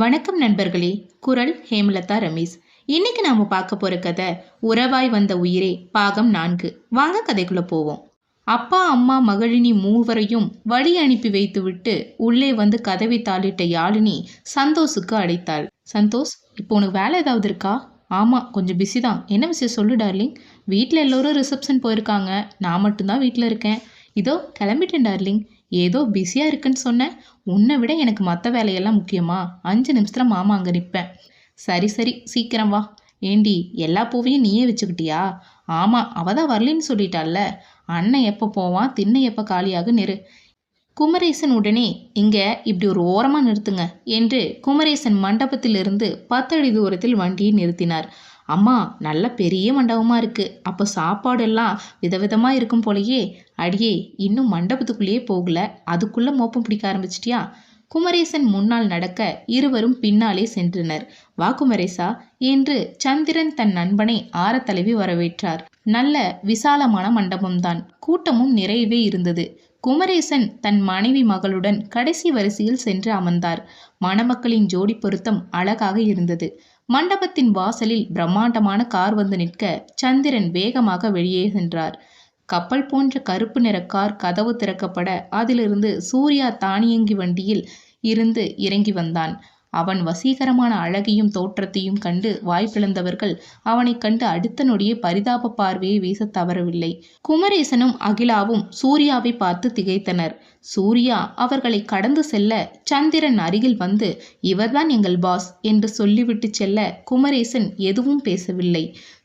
வணக்கம் நண்பர்களே குரல் ஹேமலதா ரமேஷ். இன்னைக்கு நாம பார்க்க போற கதை உறவாய் வந்த உயிரே பாகம் நான்கு. வாங்க கதைக்குள்ள போவோம். அப்பா அம்மா மகளினி மூவரையும் வழி அனுப்பி வைத்துவிட்டு உள்ளே வந்து கதவை தாளிட்ட யாழினி சந்தோஷுக்கு அழைத்தாள். சந்தோஷ் இப்போ உனக்கு வேலை ஏதாவது இருக்கா? ஆமாம் கொஞ்சம் பிஸி தான். என்ன விஷயம் சொல்லு டார்லிங் வீட்டில் எல்லோரும் ரிசப்ஷன் போயிருக்காங்க. நான் மட்டும்தான் வீட்டில் இருக்கேன். இதோ கிளம்பிட்டேன் டார்லிங் ஏதோ பிஸியாக இருக்குன்னு சொன்னேன். உன்னை விட எனக்கு மற்ற வேலையெல்லாம் முக்கியமா? அஞ்சு நிமிஷத்தில் மாமா அங்கே நிற்பேன் சரி சரி சீக்கிரம் வா. ஏண்டி எல்லா பூவையும் நீயே வச்சுக்கிட்டியா? ஆமாம் அவ தான் வரலின்னு சொல்லிட்டால அண்ணன் எப்போ போவான்? திண்ணை எப்போ காலியாக நெரு குமரேசன் உடனே இங்கே இப்படி ஒரு ஓரமாக நிறுத்துங்க என்று குமரேசன் மண்டபத்திலிருந்து பத்தடி தூரத்தில் வண்டியை நிறுத்தினார். அம்மா நல்ல பெரிய மண்டபமாக இருக்குது அப்போ சாப்பாடெல்லாம் விதவிதமாக இருக்கும் போலயே. அடியே இன்னும் மண்டபத்துக்குள்ளேயே போகல. அதுக்குள்ளே மோப்பம் பிடிக்க ஆரம்பிச்சிட்டியா? குமரேசன் முன்னால் நடக்க இருவரும் பின்னாலே சென்றனர். வா குமரேசா. என்று சந்திரன் தன் நண்பனை ஆரத்தழுவி வரவேற்றார். நல்ல விசாலமான மண்டபம்தான். கூட்டமும் நிறையவே இருந்தது. குமரேசன் தன் மனைவி மகளுடன் கடைசி வரிசையில் சென்று அமர்ந்தார். மணமக்களின் ஜோடி பொருத்தம் அழகாக இருந்தது. மண்டபத்தின் வாசலில் பிரம்மாண்டமான கார் வந்து நிற்க சந்திரன் வேகமாக வெளியே சென்றார். கப்பல் போன்ற கருப்பு நிற கார் கதவு திறக்கப்பட அதிலிருந்து சூர்யா தானியங்கி வண்டியில் இருந்து இறங்கி வந்தான். அவன் வசீகரமான அழகையும் தோற்றத்தையும் கண்டு வாய்ப்பிழந்தவர்கள் அவனைக் கண்டு அடுத்த நொடியே பரிதாப பார்வையை வீச தவறவில்லை. குமரேசனும் அகிலாவும் சூர்யாவை பார்த்து திகைத்தனர். சூர்யா அவர்களை கடந்து செல்ல சந்திரன் அருகில் வந்து இவர்தான் எங்கள் பாஸ் என்று சொல்லிவிட்டு செல்ல குமரேசன் எதுவும் பேசவில்லை.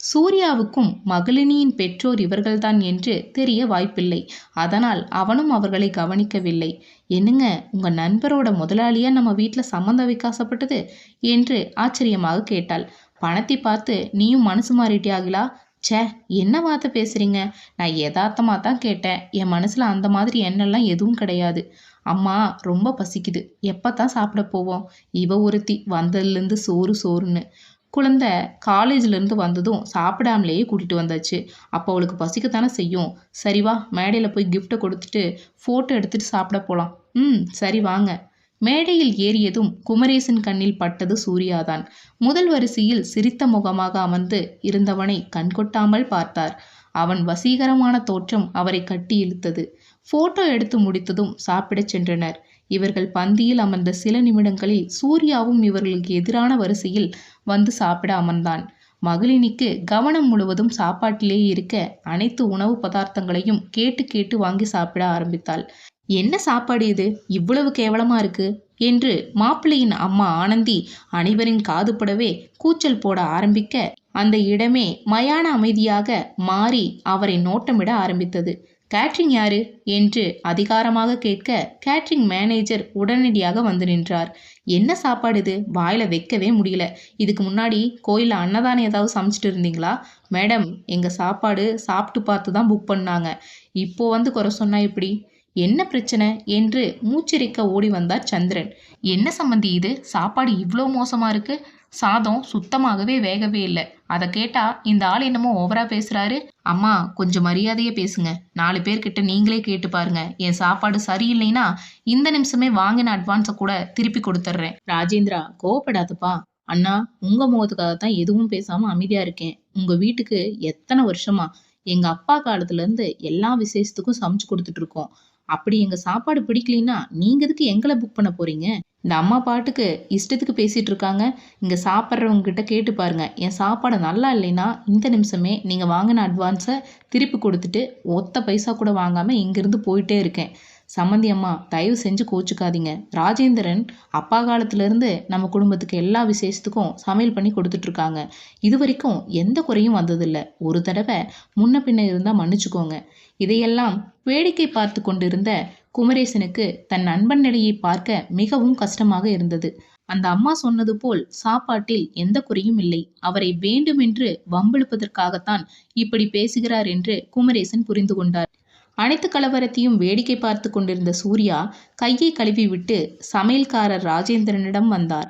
சூர்யாவுக்கும் மகளினியின் பெற்றோர் இவர்கள்தான் என்று தெரிய வாய்ப்பில்லை. அதனால் அவனும் அவர்களை கவனிக்கவில்லை. என்னங்க உங்க நண்பரோட முதலாளியா நம்ம வீட்டில் சம்மந்தம் வைக்க ஆசைப்பட்டது என்று ஆச்சரியமாக கேட்டாள். பணத்தை பார்த்து நீயும் மனசு மாறிட்டியாகிலா? ச்சே என்ன வார்த்தை பேசுறீங்க? நான் யதார்த்தமாக தான் கேட்டேன். என் மனசில் அந்த மாதிரி எண்ணெல்லாம் எதுவும் கிடையாது. அம்மா ரொம்ப பசிக்குது. எப்போ தான் சாப்பிட போவோம்? இவ ஒருத்தி வந்ததுலேருந்து சோறு சோறுன்னு. குழந்தை காலேஜ்லேருந்து வந்ததும் சாப்பிடாமலேயே கூட்டிகிட்டு வந்தாச்சு. அப்போ அவளுக்கு பசிக்கத்தானே செய்யும். சரி வா மேடையில் போய் கிஃப்ட்டை கொடுத்துட்டு ஃபோட்டோ எடுத்துகிட்டு சாப்பிட போகலாம் ம் சரி வாங்க. மேடையில் ஏறியதும் குமரேசன் கண்ணில் பட்டது சூர்யாதான். முதல் வரிசையில் சிரித்த முகமாக அமர்ந்து இருந்தவனை கண்கொட்டாமல் பார்த்தார். அவன் வசீகரமான தோற்றம் அவரை கட்டி இழுத்தது. போட்டோ எடுத்து முடித்ததும் சாப்பிடச் சென்றனர். இவர்கள் பந்தியில் அமர்ந்த சில நிமிடங்களில் சூர்யாவும் இவர்களுக்கு எதிரான வரிசையில் வந்து சாப்பிட அமர்ந்தான். மகளினிக்கு கவனம் முழுவதும் சாப்பாட்டிலேயே இருக்க அனைத்து உணவு பதார்த்தங்களையும் கேட்டு கேட்டு வாங்கி சாப்பிட ஆரம்பித்தாள். என்ன சாப்பாடு இது? இவ்வளவு கேவலமா இருக்கு? என்று மாப்பிள்ளையின் அம்மா ஆனந்தி அனைவரின் காதுபடவே கூச்சல் போட ஆரம்பிக்க அந்த இடமே மயான அமைதியாக மாறி அவரை நோட்டமிட ஆரம்பித்தது. கேட்ரிங் யாரு? என்று அதிகாரமாக கேட்க கேட்ரிங் மேனேஜர் உடனடியாக வந்து நின்றார். என்ன சாப்பாடு இது? வாயில வைக்கவே முடியல. இதுக்கு முன்னாடி கோயிலில் அன்னதானம் ஏதாவது சமைச்சிட்டு இருந்தீங்களா? மேடம் எங்கள் சாப்பாடு சாப்பிட்டு பார்த்து தான் புக் பண்ணாங்க. இப்போ வந்து குறை சொன்னா எப்படி? என்ன பிரச்சனை என்று மூச்சிரிக்க ஓடி வந்தார் சந்திரன். என்ன சம்மந்தி இது? சாப்பாடு இவ்வளோ மோசமாக இருக்கு? சாதம் சுத்தமாகவே வேகவே இல்லை. அதை கேட்டா இந்த ஆள் என்னமோ ஓவரா பேசுறாரு. அம்மா கொஞ்சம் மரியாதையே பேசுங்க. நாலு பேர்கிட்ட நீங்களே கேட்டு பாருங்க. என் சாப்பாடு சரியில்லைன்னா இந்த நிமிஷமே வாங்கின அட்வான்ஸை கூட திருப்பி கொடுத்துட்றேன் ராஜேந்திரா கோவப்படாதப்பா. அண்ணா உங்க முகத்துக்காக தான் எதுவும் பேசாம அமைதியா இருக்கேன். உங்க வீட்டுக்கு எத்தனை வருஷமா? எங்க அப்பா காலத்துல இருந்து எல்லா விசேஷத்துக்கும் சமைச்சு கொடுத்துட்டு இருக்கோம். அப்படி எங்க சாப்பாடு பிடிக்கலைன்னா நீங்க எதுக்கு எங்களை புக் பண்ண போறீங்க? இந்த அம்மா பாட்டுக்கு இஷ்டத்துக்கு பேசிட்டு இருக்காங்க. இங்க சாப்பிட்றவங்க கிட்ட கேட்டு பாருங்க. என் சாப்பாடு நல்லா இல்லைன்னா இந்த நிமிஷமே நீங்க வாங்கின அட்வான்ஸை திருப்பி கொடுத்துட்டு ஒத்த பைசா கூட வாங்காம இங்கிருந்து போயிட்டே இருக்கேன். சம்மந்தி அம்மா தயவு செஞ்சு கோச்சுக்காதீங்க. ராஜேந்திரன் அப்பா காலத்திலேருந்து நம்ம குடும்பத்துக்கு எல்லா விசேஷத்துக்கும் சமையல் பண்ணி கொடுத்துட்ருக்காங்க. இது வரைக்கும் எந்த குறையும் வந்ததில்லை. ஒரு தடவை முன்ன பின்ன இருந்தால் மன்னிச்சுக்கோங்க. இதையெல்லாம் வேடிக்கை பார்த்து கொண்டிருந்த குமரேசனுக்கு தன் நண்பன் நிலையை பார்க்க மிகவும் கஷ்டமாக இருந்தது. அந்த அம்மா சொன்னது போல் சாப்பாட்டில் எந்த குறையும் இல்லை. அவரை வேண்டுமென்று வம்பிழுப்பதற்காகத்தான் இப்படி பேசுகிறார் என்று குமரேசன் புரிந்து கொண்டார். அனைத்து கலவரத்தையும் வேடிக்கை பார்த்து கொண்டிருந்த சூர்யா கையை கழுவி விட்டு சமையல்காரர் ராஜேந்திரனிடம் வந்தார்.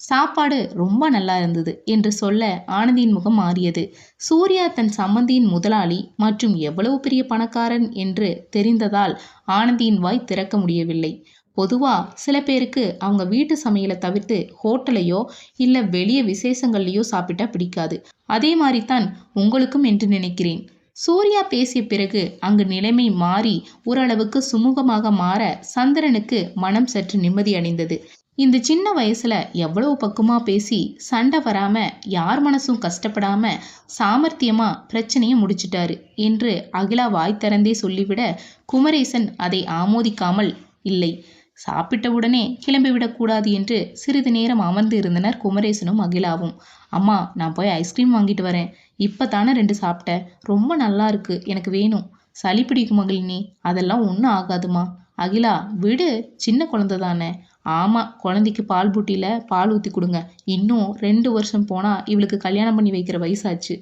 சாப்பாடு ரொம்ப நல்லா இருந்தது என்று சொல்ல ஆனந்தியின் முகம் மாறியது. சூர்யா தன் சம்மந்தியின் முதலாளி மற்றும் எவ்வளவு பெரிய பணக்காரன் என்று தெரிந்ததால் ஆனந்தியின் வாய் திறக்க முடியவில்லை. பொதுவாக சில பேருக்கு அவங்க வீட்டு சமையலை தவிர்த்து ஹோட்டலையோ இல்லை வெளியே விசேஷங்கள்லையோ சாப்பிட்டா பிடிக்காது. அதே மாதிரி தான் உங்களுக்கும் என்று நினைக்கிறேன். சூர்யா பேசிய பிறகு அங்கு நிலைமை மாறி ஓரளவுக்கு சுமூகமாக மாற சந்திரனுக்கு மனம் சற்று நிம்மதி அடைந்தது. இந்த சின்ன வயசுல எவ்வளவு பக்குமா பேசி சண்டை வராம யார் மனசும் கஷ்டப்படாம சாமர்த்தியமா பிரச்சனையை முடிச்சிட்டாரு என்று அகிலா வாய் திறந்தே சொல்லிவிட குமரேசன் அதை ஆமோதிக்காமல் இல்லை. சாப்பிட்ட உடனே கிளம்பிவிடக்கூடாது என்று சிறிது நேரம் அமர்ந்து இருந்தனர் குமரேசனும் அகிலாவும். அம்மா நான் போய் ஐஸ்கிரீம் வாங்கிட்டு வரேன். இப்போ தானே ரெண்டு சாப்பிட்டேன் ரொம்ப நல்லா இருக்கு. எனக்கு வேணும். சளி பிடிக்கும் மகிழினி அதெல்லாம் ஒன்றும் ஆகாதுமா. அகிலா விடு. சின்ன குழந்தை தானே. ஆமாம் குழந்தைக்கு பால் பூட்டியில் பால் ஊற்றி கொடுங்க. இன்னும் ரெண்டு வருஷம் போனால் இவளுக்கு கல்யாணம் பண்ணி வைக்கிற வயசாச்சு.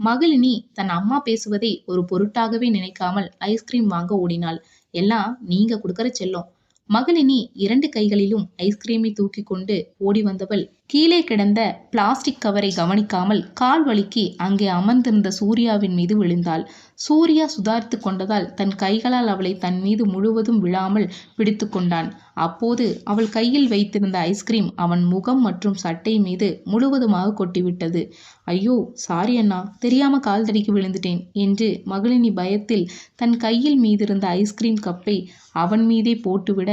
மகளினி தன் அம்மா பேசுவதை ஒரு பொருட்டாகவே நினைக்காமல் ஐஸ்கிரீம் வாங்க ஓடினாள். எல்லாம் நீங்கள் கொடுக்குற செல்லம். மகளினி இரண்டு கைகளிலும் ஐஸ்கிரீமை தூக்கி கொண்டு ஓடி வந்தவள் கீழே கிடந்த பிளாஸ்டிக் கவரை கவனிக்காமல் கால் வலிக்கு அங்கே அமர்ந்திருந்த சூர்யாவின் மீது விழுந்தாள். சூர்யா சுதாரித்து கொண்டதால் தன் கைகளால் அவளை தன் மீது முழுவதும் விழாமல் பிடித்து கொண்டான். அப்போது அவள் கையில் வைத்திருந்த ஐஸ்கிரீம் அவன் முகம் மற்றும் சட்டை மீது முழுவதுமாக கொட்டிவிட்டது. ஐயோ சாரி அண்ணா தெரியாம கால் தடிக்கு விழுந்துட்டேன் என்று மகளினி பயத்தில் தன் கையில் மீதிருந்த ஐஸ்கிரீம் கப்பை அவன் மீதே போட்டுவிட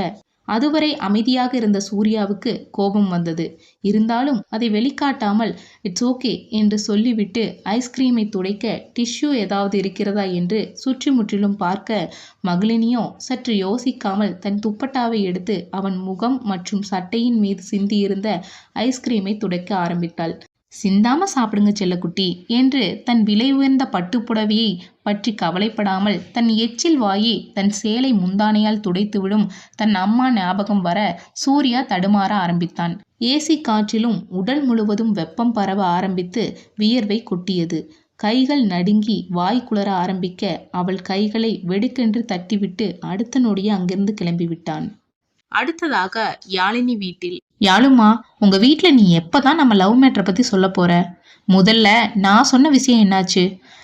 அதுவரை அமைதியாக இருந்த சூர்யாவுக்கு கோபம் வந்தது. இருந்தாலும் அதை வெளிக்காட்டாமல் இட்ஸ் ஓகே என்று சொல்லிவிட்டு ஐஸ்கிரீமை துடைக்க டிஷ்யூ ஏதாவது இருக்கிறதா என்று சுற்றி முற்றிலும் பார்க்க மகளினியோ சற்று யோசிக்காமல் தன் துப்பட்டாவை எடுத்து அவன் முகம் மற்றும் சட்டையின் மீது சிந்தியிருந்த ஐஸ்கிரீமை துடைக்க ஆரம்பித்தாள். சிந்தாம சாப்பிடுங்க செல்லக்குட்டி என்று தன் விலை உயர்ந்த பட்டுப்புடவையை பற்றி கவலைப்படாமல் தன் எச்சில் வாயை தன் சேலை முந்தானையால் துடைத்துவிடும் தன் அம்மா ஞாபகம் வர சூர்யா தடுமாற ஆரம்பித்தான். ஏசி காற்றிலும் உடல் முழுவதும் வெப்பம் பரவ ஆரம்பித்து வியர்வை கொட்டியது. கைகள் நடுங்கி வாய் குளர ஆரம்பிக்க அவள் கைகளை வெடுக்கென்று தட்டிவிட்டு அடுத்த நொடியே அங்கிருந்து கிளம்பிவிட்டான். அடுத்ததாக யாழினி வீட்டில். யாழுமா உங்க வீட்டுல நீ எப்பதான் நம்ம லவ் மேட்ரை பத்தி சொல்ல போற? முதல்ல நான் சொன்ன விஷயம் என்னாச்சு?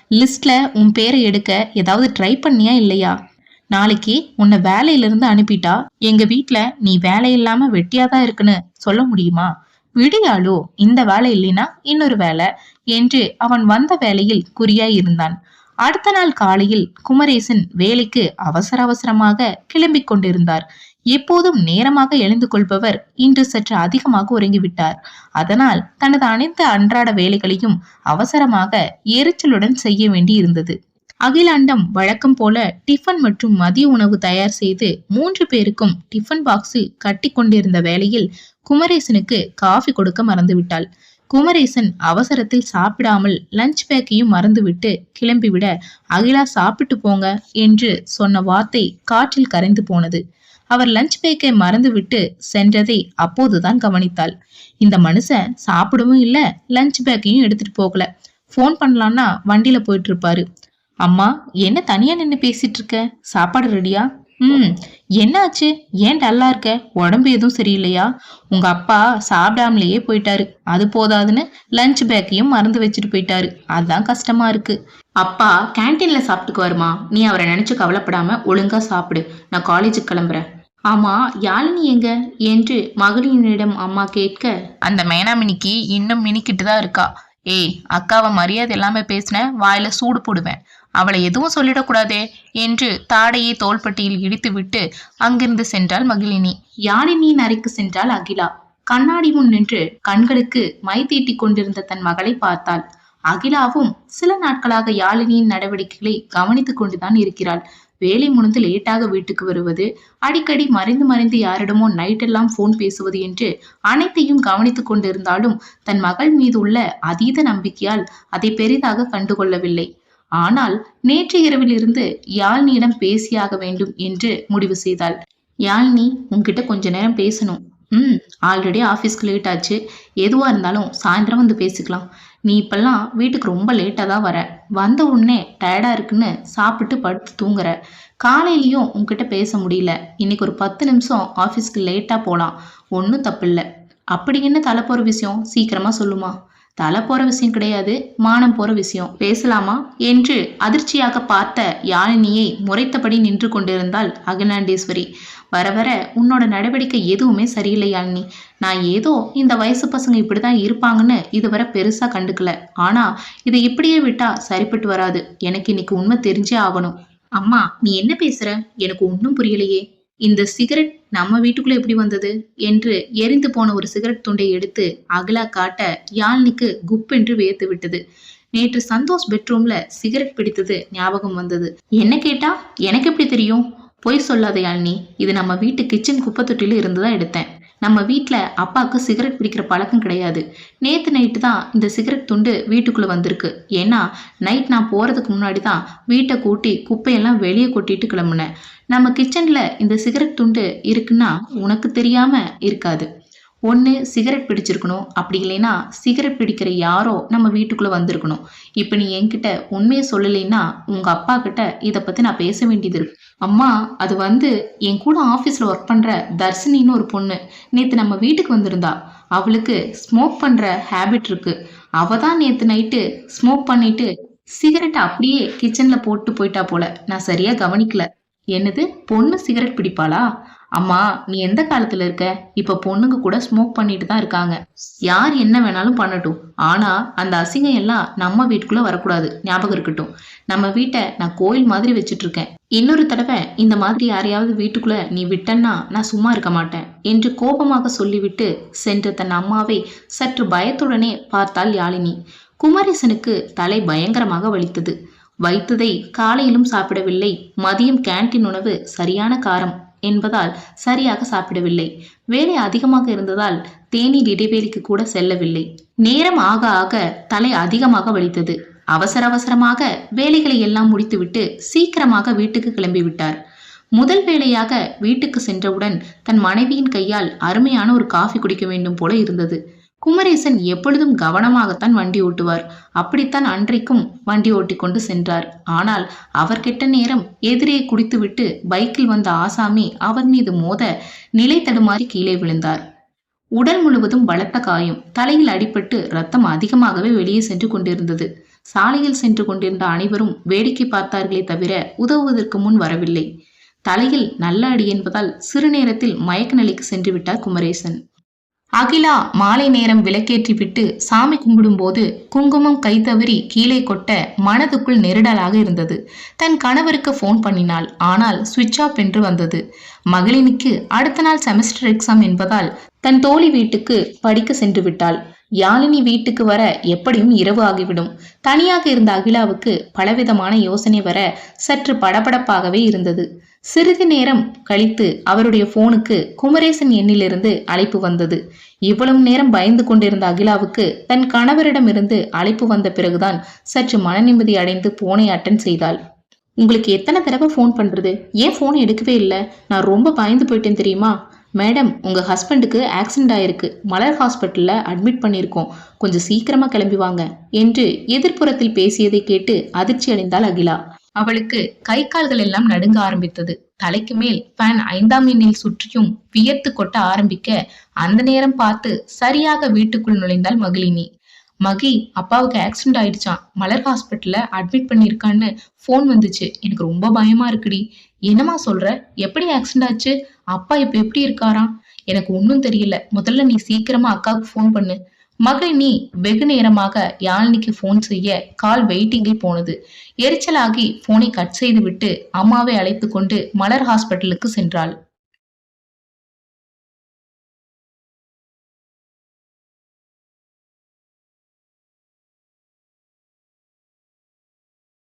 லிஸ்ட்ல உன் பேரை எடுக்க ஏதாவது ட்ரை பண்ணியா இல்லையா? நாளைக்கு உன்னை வேலையிலிருந்து அனுப்பிட்டா எங்க வீட்டுல நீ வேலை இல்லாம வெட்டியாதான் இருக்குன்னு சொல்ல முடியுமா? விடியாளோ இந்த வேலை இல்லைனா இன்னொரு வேலை என்று அவன் வந்த வேலையில் குறியாய் இருந்தான். அடுத்த நாள் காலையில் குமரேசன் வேலைக்கு அவசர அவசரமாக கிளம்பிக் கொண்டிருந்தார். எப்போதும் நேரமாக எழுந்து கொள்பவர் இன்று சற்று அதிகமாக உறங்கிவிட்டார். அதனால் தனது அனைத்து அன்றாட வேலைகளையும் அவசரமாக எரிச்சலுடன் செய்ய வேண்டி இருந்தது அகிலாண்டம் வழக்கம் போல டிஃபன் மற்றும் மதிய உணவு தயார் செய்து மூன்று பேருக்கும் டிஃபன் பாக்ஸில் கட்டி கொண்டிருந்த வேளையில் குமரேசனுக்கு காஃபி கொடுக்க மறந்துவிட்டாள். குமரேசன் அவசரத்தில் சாப்பிடாமல் லஞ்ச் பேக்கையும் மறந்துவிட்டு கிளம்பிவிட அகிலா சாப்பிட்டு போங்க என்று சொன்ன வார்த்தை காற்றில் கரைந்து போனது. அவர் லஞ்ச் பேக்கை மறந்துவிட்டு சென்றதை அப்போதுதான் கவனித்தாள். இந்த மனுஷன் சாப்பிடவும் இல்லை லஞ்ச் பேக்கையும் எடுத்துட்டு போகல. ஃபோன் பண்ணலான்னா வண்டியில போயிட்டு இருப்பாரு அம்மா என்ன தனியா நின்று பேசிட்டு இருக்க சாப்பாடு ரெடியா ம் என்னாச்சு? ஏன் டல்லா இருக்க? உடம்பு எதுவும் சரியில்லையா? உங்க அப்பா சாப்பிடாமலேயே போயிட்டாரு. அது போதாதுன்னு லஞ்ச் பேக்கையும் மறந்து வச்சுட்டு போயிட்டாரு. அதுதான் கஷ்டமா இருக்கு. அப்பா கேன்டீன்ல சாப்பிட்டுக்குவாருமா. நீ அவரை நினைச்சு கவலைப்படாம ஒழுங்கா சாப்பிடு. நான் காலேஜுக்கு கிளம்புறேன். ஆமா யாழினி எங்க? என்று மகளினிடம் அம்மா கேட்க அந்த மேனாமினிக்கு இன்னும் மினிக்கிட்டு தான் இருக்கா? ஏய் அக்காவை மரியாதை எல்லாமே பேசின வாயில சூடு போடுவேன். அவளை எதுவும் சொல்லிடக்கூடாதே என்று தாடையை தோள்பட்டியில் இடித்துவிட்டு அங்கிருந்து சென்றாள் மகிழினி யாழினியின் அறைக்கு சென்றாள் அகிலா. கண்ணாடி முன் நின்று கண்களுக்கு மை தீட்டிக் கொண்டிருந்த தன் மகளை பார்த்தாள். அகிலாவும் சில நாட்களாக யாழினியின் நடவடிக்கைகளை கவனித்துக் கொண்டுதான் இருக்கிறாள். வேலை முடிந்து லேட்டாக வீட்டுக்கு வருவது அடிக்கடி மறைந்து மறைந்து யாரிடமோ நைட்டெல்லாம் போன் பேசுவது என்று அனைத்தையும் கவனித்துக் கொண்டிருந்தாலும் தன் மகள் மீது உள்ள அதீத நம்பிக்கையால் அதை பெரிதாக கண்டுகொள்ளவில்லை. ஆனால் நேற்று இரவிலிருந்து யாழ்னியிடம் பேசியாக வேண்டும் என்று முடிவு செய்தாள். யாழ்னி உன்கிட்ட கொஞ்ச நேரம் பேசணும். ம் ஆல்ரெடி ஆஃபீஸ்க்கு லேட் ஆச்சு. எதுவாக இருந்தாலும் சாயந்தரம் வந்து பேசிக்கலாம். நீ இப்பெல்லாம் வீட்டுக்கு ரொம்ப லேட்டாக தான் வர. வந்த உடனே டயர்டாக இருக்குன்னு சாப்பிட்டு படுத்து தூங்குற. காலையிலையும் உங்ககிட்ட பேச முடியல. இன்னைக்கு ஒரு பத்து நிமிஷம் ஆஃபீஸ்க்கு லேட்டாக போகலாம் ஒன்றும் தப்பில்லை. அப்படி என்ன தலைப்போகிற விஷயம்? சீக்கிரமாக சொல்லுமா. தலை போற விஷயம் கிடையாது மானம் போற விஷயம். பேசலாமா? என்று அதிர்ச்சியாக பார்த்த யாழினியை முறைத்தபடி நின்று கொண்டிருந்தாள் அகிலாண்டேஸ்வரி வர வர உன்னோட நடவடிக்கை எதுவுமே சரியில்லை யாழினி. நான் ஏதோ இந்த வயசு பசங்க இப்படிதான் இருப்பாங்கன்னு இதுவரை பெருசா கண்டுக்கல. ஆனா இதை இப்படியே விட்டா சரிப்பட்டு வராது. எனக்கு இன்னைக்கு உண்மை தெரிஞ்சே ஆகணும். அம்மா நீ என்ன பேசுற? எனக்கு ஒன்றும் புரியலையே. இந்த சிகரெட் நம்ம வீட்டுக்குள்ள எப்படி வந்தது? என்று எரிந்து போன ஒரு சிகரெட் துண்டை எடுத்து அகலா காட்ட யாழ்னிக்கு குப்பென்று வியர்த்து விட்டது. நேற்று சந்தோஷ் பெட்ரூம்ல சிகரெட் பிடித்தது ஞாபகம் வந்தது. என்ன கேட்டா? எனக்கு எப்படி தெரியும்? பொய் சொல்லாத யாழ்னி இது நம்ம வீட்டு கிச்சன் குப்பை தொட்டில இருந்து தான் எடுத்தேன். நம்ம வீட்டில் அப்பாவுக்கு சிகரெட் பிடிக்கிற பழக்கம் கிடையாது. நேற்று நைட்டு தான் இந்த சிகரெட் துண்டு வீட்டுக்குள்ளே வந்திருக்கு. ஏன்னா நைட் நான் போகிறதுக்கு முன்னாடி தான் வீட்டை கூட்டி குப்பையெல்லாம் வெளியே கொட்டிட்டு கிளம்புனேன். நம்ம கிச்சனில் இந்த சிகரெட் துண்டு இருக்குன்னா உனக்கு தெரியாமல் இருக்காது. ஒன்று சிகரெட் பிடிச்சிருக்கணும். அப்படி இல்லைன்னா சிகரெட் பிடிக்கிற யாரோ நம்ம வீட்டுக்குள்ளே வந்திருக்கணும். இப்போ நீ என்கிட்ட உண்மையை சொல்லலைன்னா உங்கள் அப்பா கிட்ட இதை பற்றி நான் பேச வேண்டியது இருக்கு. அம்மா அது வந்து என் கூட ஆஃபீஸில் ஒர்க் பண்ணுற தர்ஷினின்னு ஒரு பொண்ணு. நேற்று நம்ம வீட்டுக்கு வந்திருந்தா. அவளுக்கு ஸ்மோக் பண்ணுற ஹேபிட் இருக்குது அவள் தான் நேற்று நைட்டு ஸ்மோக் பண்ணிட்டு சிகரெட் அப்படியே கிச்சனில் போட்டு போயிட்டா போல. நான் சரியாக கவனிக்கல. என்னது? பொண்ணு சிகரெட் பிடிப்பாளா? அம்மா நீ எந்த காலத்துல இருக்க? இப்ப பொண்ணுங்க கூட ஸ்மோக் பண்ணிட்டு தான் இருக்காங்க. யார் என்ன வேணாலும் பண்ணட்டும். ஆனா அந்த அசிங்கம் எல்லாம் நம்ம வீட்டுக்குள்ள வரக்கூடாது. ஞாபகம் இருக்கட்டும். நம்ம வீட்டை நான் கோயில் மாதிரி வச்சுட்டு இருக்கேன் இன்னொரு தடவை இந்த மாதிரி யாரையாவது வீட்டுக்குள்ள நீ விட்டன்னா நான் சும்மா இருக்க மாட்டேன் என்று கோபமாக சொல்லிவிட்டு சென்ற தன் அம்மாவை சற்று பயத்துடனே பார்த்தாள் யாழினி. குமரேசனுக்கு தலை பயங்கரமாக வலித்தது. வைத்ததை காலையிலும் சாப்பிடவில்லை. மதியம் கேன்டீன் உணவு சரியான காரம். என்பதால் சரியாக சாப்பிடவில்லை. வேலை அதிகமாக இருந்ததால் தேநீர் இடைவேளைக்கு கூட செல்லவில்லை. நேரம் ஆக ஆக தலை அதிகமாக வலித்தது. அவசர அவசரமாக வேலைகளை எல்லாம் முடித்துவிட்டு சீக்கிரமாக வீட்டுக்கு கிளம்பிவிட்டார். முதல் வேளையாக வீட்டுக்கு சென்றவுடன் தன் மனைவியின் கையால் அருமையான ஒரு காஃபி குடிக்க வேண்டும் போல இருந்தது. குமரேசன் எப்பொழுதும் கவனமாகத்தான் வண்டி ஓட்டுவார். அப்படித்தான் அன்றைக்கும் வண்டி ஓட்டிக்கொண்டு சென்றார். ஆனால் அவர் கெட்ட நேரம் எதிரே குடித்துவிட்டு பைக்கில் வந்த ஆசாமி அவர் மீது மோத நிலை தடுமாறி கீழே விழுந்தார். உடல் முழுவதும் பலத்த காயம். தலையில் அடிபட்டு ரத்தம் அதிகமாகவே வெளியே சென்று கொண்டிருந்தது. சாலையில் சென்று கொண்டிருந்த அனைவரும் வேடிக்கை பார்த்தார்களே தவிர உதவுவதற்கு முன் வரவில்லை. தலையில் நல்ல அடி என்பதால் சிறு நேரத்தில் மயக்க நிலைக்கு சென்று விட்டார் குமரேசன். அகிலா மாலை நேரம் விளக்கேற்றி விட்டு சாமி கும்பிடும்போது குங்குமம் கை தவறி கீழே கொட்ட மனதுக்குள் நெருடலாக இருந்தது. தன் கணவருக்கு ஃபோன் பண்ணினாள். ஆனால் சுவிட்ச் ஆஃப் என்று வந்தது. மகளினுக்கு அடுத்த நாள் செமஸ்டர் எக்ஸாம் என்பதால் தன் தோழி வீட்டுக்கு படிக்க சென்று விட்டாள். யாழினி வீட்டுக்கு வர எப்படியும் இரவு ஆகிவிடும். தனியாக இருந்த அகிலாவுக்கு பலவிதமான யோசனை வர சற்று படபடப்பாகவே இருந்தது. சிறிது நேரம் கழித்து அவருடைய போனுக்கு குமரேசன் எண்ணிலிருந்து அழைப்பு வந்தது. இவ்வளவு நேரம் பயந்து கொண்டிருந்த அகிலாவுக்கு தன் கணவரிடமிருந்து அழைப்பு வந்த பிறகுதான் சற்று மன நிம்மதி அடைந்து போனை அட்டன் செய்தாள். உங்களுக்கு எத்தனை தடவை ஃபோன் பண்றது? ஏன் ஃபோன் எடுக்கவே இல்லை? நான் ரொம்ப பயந்து போயிட்டேன் தெரியுமா? மேடம் உங்க ஹஸ்பண்டுக்கு ஆக்சிடென்ட் ஆயிருக்கு. மலர் ஹாஸ்பிட்டல்ல அட்மிட் பண்ணியிருக்கோம் கொஞ்சம் சீக்கிரமா கிளம்பி வாங்க என்று எதிர்ப்புறத்தில் பேசியதை கேட்டு அதிர்ச்சி அடைந்தாள் அகிலா. அவளுக்கு கை கால்கள் எல்லாம் நடுங்க ஆரம்பித்தது. தலைக்கு மேல் ஃபேன் ஐந்தாம் எண்ணில் சுற்றியும் வியர்த்து கொட்ட ஆரம்பிக்க அந்த நேரம் பார்த்து சரியாக வீட்டுக்குள் நுழைந்தாள் மகிழினி. மகி அப்பாவுக்கு ஆக்சிடென்ட் ஆயிடுச்சான் மலர் ஹாஸ்பிட்டல்ல அட்மிட் பண்ணிருக்கான்னு ஃபோன் வந்துச்சு. எனக்கு ரொம்ப பயமா இருக்குடி. என்னமா சொல்ற? எப்படி ஆக்சிடென்ட் ஆச்சு? அப்பா இப்ப எப்படி இருக்காராம்? எனக்கு ஒன்றும் தெரியல. முதல்ல நீ சீக்கிரமா அக்காவுக்கு ஃபோன் பண்ணு. மகிழினி வெகு நேரமாக யாழினிக்கு ஃபோன் செய்ய கால் வெயிட்டிங்கில் போனது. எரிச்சலாகி போனை கட் செய்துவிட்டு அம்மாவை அழைத்து கொண்டு மலர் ஹாஸ்பிட்டலுக்கு சென்றாள்.